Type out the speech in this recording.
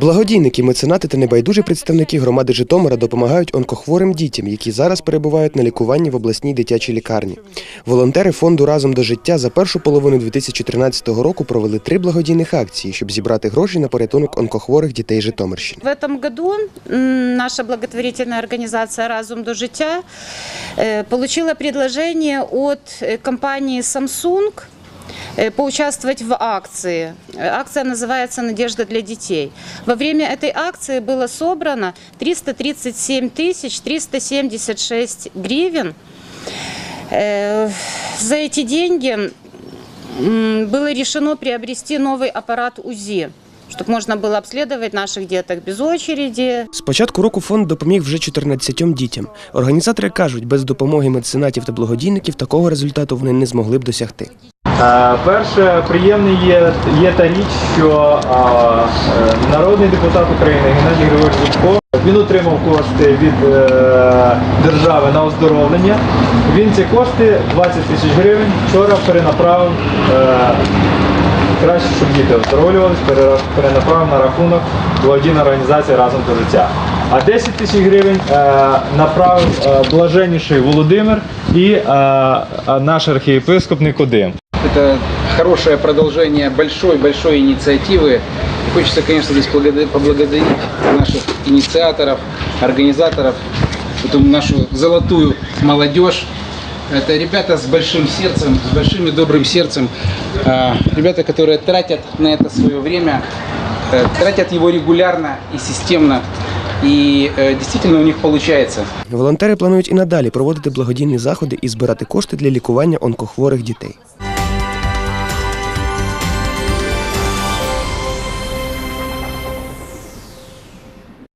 Благодійники, меценати та небайдужі представники громади Житомира допомагають онкохворим дітям, які зараз перебувають на лікуванні в обласній дитячій лікарні. Волонтери фонду разом до життя за першу половину 2013 року провели три благодійних акції, щоб зібрати гроші на порятунок онкохворих дітей Житомирщини. В этом году м, наша благотворительная организация «Разум до життя» э, получила предложение от э, компании Samsung э, поучаствовать в акции. Э, Акция называется «Надежда для детей». Во время этой акции было собрано 337 тысяч 376 гривен. Э, За эти деньги м, было решено приобрести новый аппарат УЗИ, чтобы можно было обследовать наших деток без очереди, З початку року фонд допоміг вже 14 дітям. Організатори кажуть, без допомоги меценатів та благодійників такого результату вони не змогли б досягти. Е, Перше, приємне є, є та річ, що а, е, народний депутат України Геннадій Григорович Зубко він отримав кошти від е, держави на оздоровлення. Він ці кошти 20 тисяч гривень вчора перенаправив е, краще, щоб діти оздоровлювалися, перенаправив на рахунок благодійної організації разом до життя. А 10 тисяч гривень е, направив е, блаженніший Володимир і е, е, наш архієпископ Никодим. Это хорошее продолжение большой-большой инициативы. И хочется, конечно, здесь благодар- поблагодарить наших инициаторов, организаторов, эту нашу золотую молодежь. Это ребята с большим сердцем, с большим и добрым сердцем. А, Ребята, которые тратят на это свое время, э, тратят его регулярно и системно. И э, действительно у них получается. Волонтери планують і надалі проводити благодійні заходи і збирати кошти для лікування онкохворих дітей.